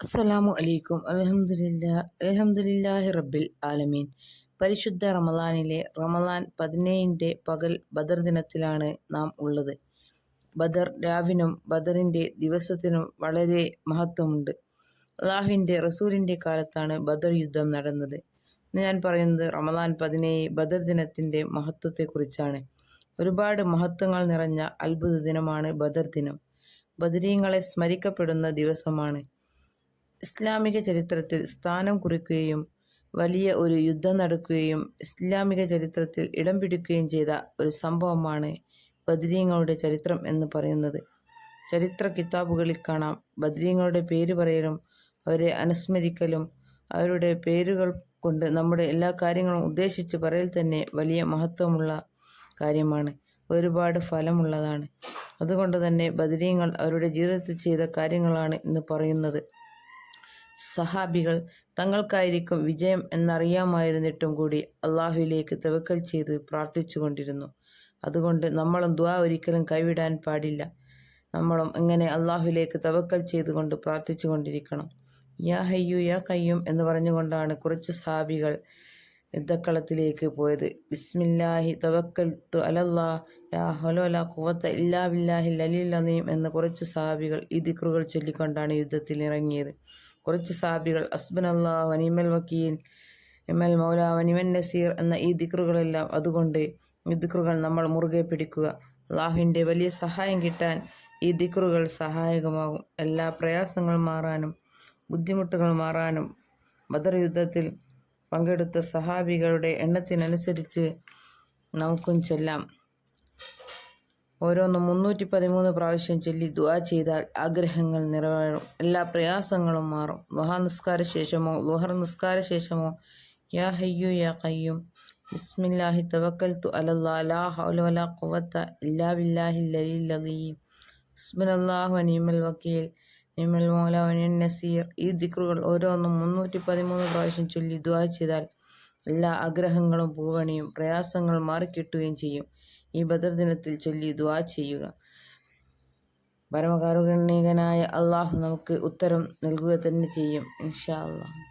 അസ്സലാമു അലൈക്കും. അലഹമുല്ലാ അലഹമുല്ലാഹി റബ്ബിൽ ആലമീൻ. പരിശുദ്ധ റമദാനിലെ റമദാൻ പതിനേഴിന്റെ പകൽ ബദർ ദിനത്തിലാണ് നാം ഉള്ളത്. ബദർ രാവിനും ബദറിന്റെ ദിവസത്തിനും വളരെ മഹത്വമുണ്ട്. അള്ളാഹുവിന്റെ റസൂലിന്റെ കാലത്താണ് ബദർ യുദ്ധം നടന്നത്. ഞാൻ പറയുന്നത് റമദാൻ പതിനേഴ് ബദർ ദിനത്തിന്റെ മഹത്വത്തെക്കുറിച്ചാണ്. ഒരുപാട് മഹത്വങ്ങൾ നിറഞ്ഞ അത്ഭുത ദിനമാണ് ബദർ ദിനം. ബദരീങ്ങളെ സ്മരിക്കപ്പെടുന്ന ദിവസമാണ്. ഇസ്ലാമിക ചരിത്രത്തിൽ സ്ഥാനം കുറിക്കുകയും വലിയ ഒരു യുദ്ധം നടക്കുകയും ഇസ്ലാമിക ചരിത്രത്തിൽ ഇടം പിടിക്കുകയും ചെയ്ത ഒരു സംഭവമാണ് ബദ്രീങ്ങളുടെ ചരിത്രം എന്ന് പറയുന്നത്. ചരിത്ര കിതാബുകളിൽ കാണാം. ബദ്രീങ്ങളുടെ പേര് പറയലും അവരെ അനുസ്മരിക്കലും അവരുടെ പേരുകൾ കൊണ്ട് നമ്മുടെ എല്ലാ കാര്യങ്ങളും ഉദ്ദേശിച്ച് പറയൽ തന്നെ വലിയ മഹത്വമുള്ള കാര്യമാണ്. ഒരുപാട് ഫലമുള്ളതാണ്. അതുകൊണ്ട് തന്നെ ബദരീങ്ങൾ അവരുടെ ജീവിതത്തിൽ ചെയ്ത കാര്യങ്ങളാണ് ഇന്ന് പറയുന്നത്. സഹാബികൾ തങ്ങൾക്കായിരിക്കും വിജയം എന്നറിയാമായിരുന്നിട്ടും കൂടി അള്ളാഹുവിലേക്ക് തെവക്കൽ ചെയ്ത് പ്രാർത്ഥിച്ചുകൊണ്ടിരുന്നു. അതുകൊണ്ട് നമ്മളും ദ്വാ ഒരിക്കലും കൈവിടാൻ പാടില്ല. നമ്മളും ഇങ്ങനെ അള്ളാഹുലേക്ക് തവക്കൽ ചെയ്തുകൊണ്ട് പ്രാർത്ഥിച്ചു കൊണ്ടിരിക്കണം യാ ഹയ്യു യാ കയ്യും എന്ന് പറഞ്ഞുകൊണ്ടാണ് കുറച്ച് സഹാബികൾ യുദ്ധക്കളത്തിലേക്ക് പോയത്. ബിസ്മില്ലാഹി തവക്കൽ തു അലല്ലാ ലാ ഹലോല കുവത്ത ഇല്ലാ ബില്ലാഹി കുറച്ച് സഹാബികൾ ഈ ദിക്റുകൾ ചൊല്ലിക്കൊണ്ടാണ് യുദ്ധത്തിൽ ഇറങ്ങിയത് കുറച്ച് സാബികൾ അസ്ബൻ അള്ളാഹ് വനിമൽ വക്കീൽ എമൽ മൗല വനിമൻ നസീർ എന്ന ഈ ദിക്റുകളെല്ലാം അതുകൊണ്ട് ഈ ദിക്റുകൾ നമ്മൾ മുറുകെ പിടിക്കുക. അള്ളാഹുവിന്റെ വലിയ സഹായം കിട്ടാൻ ഈ ദിക്റുകൾ സഹായകമാകും. എല്ലാ പ്രയാസങ്ങൾ മാറാനും ബുദ്ധിമുട്ടുകൾ മാറാനും ബദർ യുദ്ധത്തിൽ പങ്കെടുത്ത സഹാബികളുടെ എണ്ണത്തിനനുസരിച്ച് നമുക്കും ചെല്ലാം. ഓരോന്നും മുന്നൂറ്റി പതിമൂന്ന് പ്രാവശ്യം ചൊല്ലി ദുആ ചെയ്താൽ ആഗ്രഹങ്ങൾ നിറവേറും. എല്ലാ പ്രയാസങ്ങളും മാറും. ലുഹാ നിസ്കാര ശേഷമോ ലുഹർ നിസ്കാര ശേഷമോ യാ ഹയ്യു യാ കയ്യും ബിസ്മില്ലാഹി തവക്കൽ തു അലല്ലാ ഹൗല ബില്ലാഹി വക്കീൽ നിമൽ മൗലാവനിൻ നസീർ. ഈ ദിക്റുകൾ ഓരോന്നും മുന്നൂറ്റി പതിമൂന്ന് പ്രാവശ്യം ചൊല്ലി ദുആ ചെയ്താൽ എല്ലാ ആഗ്രഹങ്ങളും പൂവണിയും പ്രയാസങ്ങൾ മാറിക്കിട്ടുകയും ചെയ്യും. ഈ ബദർ ദിനത്തിൽ ചൊല്ലി ദുവാ ചെയ്യുക. പരമകാരുണ്യകനായ അള്ളാഹു നമുക്ക് ഉത്തരം നൽകുക തന്നെ ചെയ്യും ഇൻഷാ അള്ളാഹ്